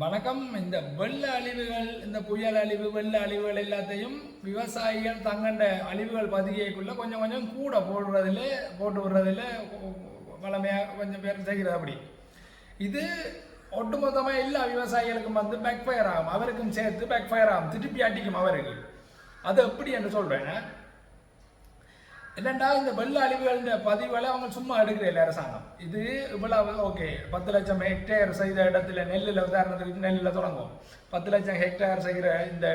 வணக்கம். இந்த வெள்ள அழிவுகள் இந்த புயல் அழிவு வெள்ள அழிவுகள் எல்லாத்தையும் விவசாயிகள் தங்கண்ட அழிவுகள் பதிகைக்குள்ள கொஞ்சம் கொஞ்சம் கூட போடுறதுல போட்டு விடுறதில் வளமையாக கொஞ்சம் பேர் செய்கிறது அப்படி. இது ஒட்டுமொத்தமாக எல்லா விவசாயிகளுக்கும் வந்து பேக் ஃபயர் ஆகும். அவருக்கும் சேர்த்து பேக் ஃபயர் ஆகும். திருப்பி அடிக்கும் அவருக்கு. அது எப்படி என்று சொல்கிறேன்னா என்னண்டா இந்த வெள்ள அழிவுகள் பதிவுகளை அவங்க சும்மா எடுக்கிற அரசாங்கம். இது இவ்வளவு ஓகே பத்து லட்சம் ஹெக்டேர் செய்த இடத்துல நெல்லில் உதாரணத்துக்கு நெல்லில் தொடங்கும் பத்து லட்சம் ஹெக்டேர் செய்கிற இந்த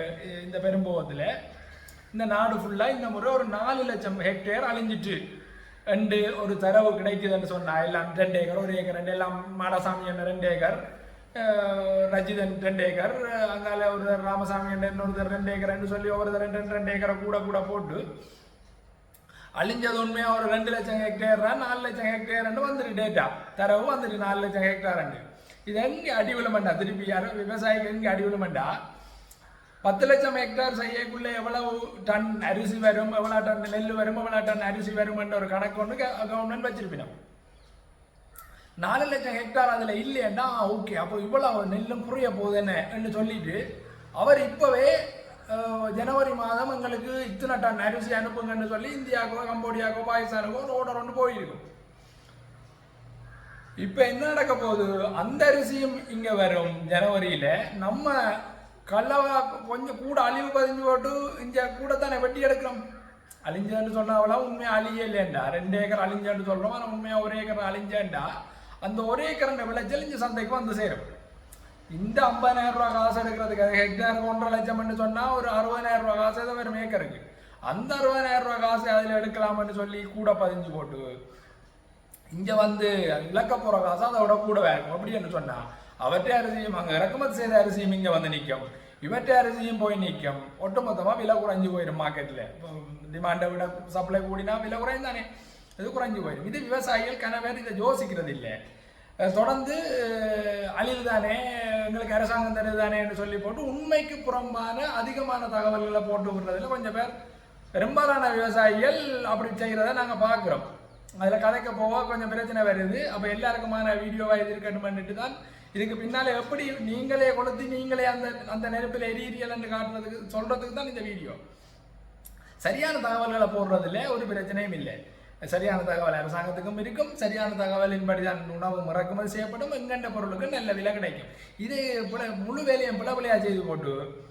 இந்த பெரும்போகத்தில் இந்த நாடு ஃபுல்லாக இந்த முறை ஒரு நாலு லட்சம் ஹெக்டேர் அழிஞ்சிட்டு ரெண்டு ஒரு தரவு கிடைக்குதுன்னு சொன்னால் எல்லாம் ரெண்டு ஏக்கர் ஒரு ஏக்கர் ரெண்டு எல்லாம் மாடசாமி என்ன ரெண்டு ஏக்கர் ரஜிதன் ரெண்டு ஏக்கர் அங்கால ஒரு ராமசாமி என்ன இன்னொருத்தர் ரெண்டு ஏக்கர்னு சொல்லி ஒவ்வொருத்தர் ரெண்டு ரெண்டு ரெண்டு ஏக்கரை கூட கூட போட்டு அழிஞ்சது உண்மையாக ஒரு ரெண்டு லட்சம் ஹெக்டேர் நாலு லட்சம் ஹெக்டேர்னு வந்துட்டு டேட்டா தரவு வந்துட்டு நாலு லட்சம் ஹெக்டேர்ண்டு இது எங்கே அடிவிலமெண்டா திருப்பி யாரும் விவசாயிக்கு எங்கே அடிவிலமெண்டா பத்து லட்சம் ஹெக்டேர் செய்யக்குள்ள எவ்வளவு டன் அரிசி வரும் எவ்வளோ டன் நெல் வரும் எவ்வளோ டன் அரிசி வரும் என்ற ஒரு கணக்கு ஒன்று கவர்மெண்ட் வச்சிருப்பினோம். நாலு லட்சம் ஹெக்டார் அதில் இல்லையண்டா ஓகே அப்போ இவ்வளோ நெல்லும் புரிய போகுதுன்னு சொல்லிட்டு அவர் இப்போவே ஜனவரி மாதம் எங்களுக்கு இத்தனை டன் அரிசி அனுப்புங்கன்னு சொல்லி இந்தியாவுக்கோ கம்போடியாவுக்கோ பாகிஸ்தானுக்கோ ஒரு ஆர்டர் ஒன்று போயிருக்கும் இப்ப என்ன நடக்க போகுது? அந்த அரிசியும் இங்க வரும் ஜனவரியில. நம்ம கல்லவா கொஞ்சம் கூட அழிவு பதிஞ்சு போட்டு இங்கே கூட தானே வெட்டி எடுக்கிறோம். அழிஞ்சேன்னு சொன்னாவெல்லாம் உண்மையாக அழிய இல்லையண்டா. ரெண்டு ஏக்கர் அழிஞ்சேன்னு சொல்றோம். ஆனால் உண்மையாக ஒரு ஏக்கர் அழிஞ்சேன்டா அந்த ஒரு ஏக்கர் விளைச்சல் இங்கே சந்தைக்கு வந்து சேரும். இந்த ஐம்பதாயிரம் ரூபாய் காசு எடுக்கிறதுக்கு ஹெக்டேருக்கு ஒன்றரை லட்சம்னு சொன்னால் ஒரு அறுபதாயிரம் ரூபாய் காசு தான் வரும் ஏக்கருக்கு அந்த அறுபதாயிரம் ரூபாய் காசு அதில் எடுக்கலாம்னு சொல்லி கூட பதிஞ்சு போட்டு இங்கே வந்து இழக்க போகிற காசு அதோட கூட வேணும் அப்படின்னு சொன்னா அவற்றை அரிசியும் அங்கே இறக்குமதி செய்த அரிசியும் இங்கே வந்து நிற்கும் இவற்றை அரிசியும் போய் நிற்கும் ஒட்டுமொத்தமாக விலை குறைஞ்சு போயிடும் மார்க்கெட்டில் டிமாண்டை விட சப்ளை கூடினா விலை குறைந்தானே இது குறைஞ்சு போயிடும் இது விவசாயிகள் கன பேர் இதை யோசிக்கிறது இல்லை தொடர்ந்து அஹ், அழிவு தானே எங்களுக்கு அரசாங்கம் தருது என்று சொல்லி போட்டு உண்மைக்கு புறம்பான அதிகமான தகவல்களை போட்டு விடுறதுல கொஞ்சம் பேர் பெரும்பாலான விவசாயிகள் அப்படி செய்கிறத நாங்கள் பார்க்குறோம் அதில் கதைக்க போக கொஞ்சம் பிரச்சனை வருது. அப்போ எல்லாருக்குமான வீடியோவாக இது இருக்கணும்னுட்டு தான் இதுக்கு பின்னால் எப்படி நீங்களே கொளுத்தி நீங்களே அந்த அந்த நெருப்பில் எரியலன்னு காட்டுறதுக்கு சொல்கிறதுக்கு தான் இந்த வீடியோ. சரியான தகவல்களை போடுறதில்ல ஒரு பிரச்சனையும் இல்லை. சரியான தகவல் அரசாங்கத்துக்கும் இருக்கும். சரியான தகவலின்படி தான் உணவு இறக்குமதி செய்யப்படும். எங்கெண்ட பொருளுக்கு நல்ல விலை கிடைக்கும். இது புல- முழு வேலையும் பிளபிளையா செய்து போட்டு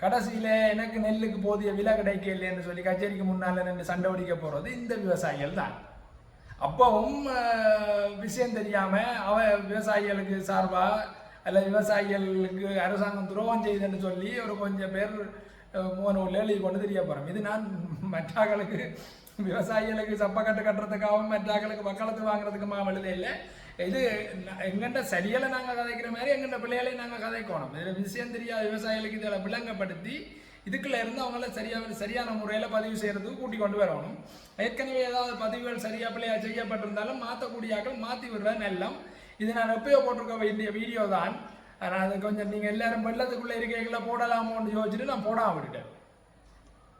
கடைசியில் எனக்கு நெல்லுக்கு போதிய விலை கிடைக்கலைன்னு சொல்லி கச்சேரிக்கு முன்னால் நின்று சண்டை ஒடிக்க போகிறது இந்த விவசாயிகள் தான். அப்பவும் விஷயம் தெரியாமல் அவ விவசாயிகளுக்கு சார்பாக அல்ல விவசாயிகளுக்கு அரசாங்கம் துரோகம் செய்யுதுன்னு சொல்லி ஒரு கொஞ்சம் பேர் அஹ், மூணு கொண்டு தெரிய போகிறோம் இது நான் மற்றாக்களுக்கு விவசாயிகளுக்கு சப்பக்கட்டு கட்டுறதுக்காகவும் மற்றாக்களுக்கு வக்காலத்து வாங்குறதுக்குமா எழுத இல்லை. இது எங்கண்ட சரியலை நாங்கள் கதைக்கிற மாதிரி எங்கண்ட பிள்ளைகளையும் நாங்கள் கதைக்கணும். இதில் விஷயம் தெரியாத விவசாயிகளுக்கு இதில் விளங்கப்படுத்தி இதுக்குள்ள இருந்து அவங்கள சரியாக சரியான முறையில் பதிவு செய்கிறதுக்கு கூட்டி கொண்டு வரணும். ஏற்கனவே ஏதாவது பதிவுகள் சரியா பிள்ளையாக செய்யப்பட்டிருந்தாலும் மாற்றக்கூடிய ஆக்கள் மாற்றி விடுற நல்லம். இது நான் எப்பயோ போட்டிருக்க வேண்டிய வீடியோ தான் ஆனால் அது கொஞ்சம் நீங்கள் எல்லாரும் வெள்ளத்துக்குள்ளே இருக்கீங்களா போடலாமோன்னு யோசிச்சுட்டு நான் போடாம விட்டுட்டேன்.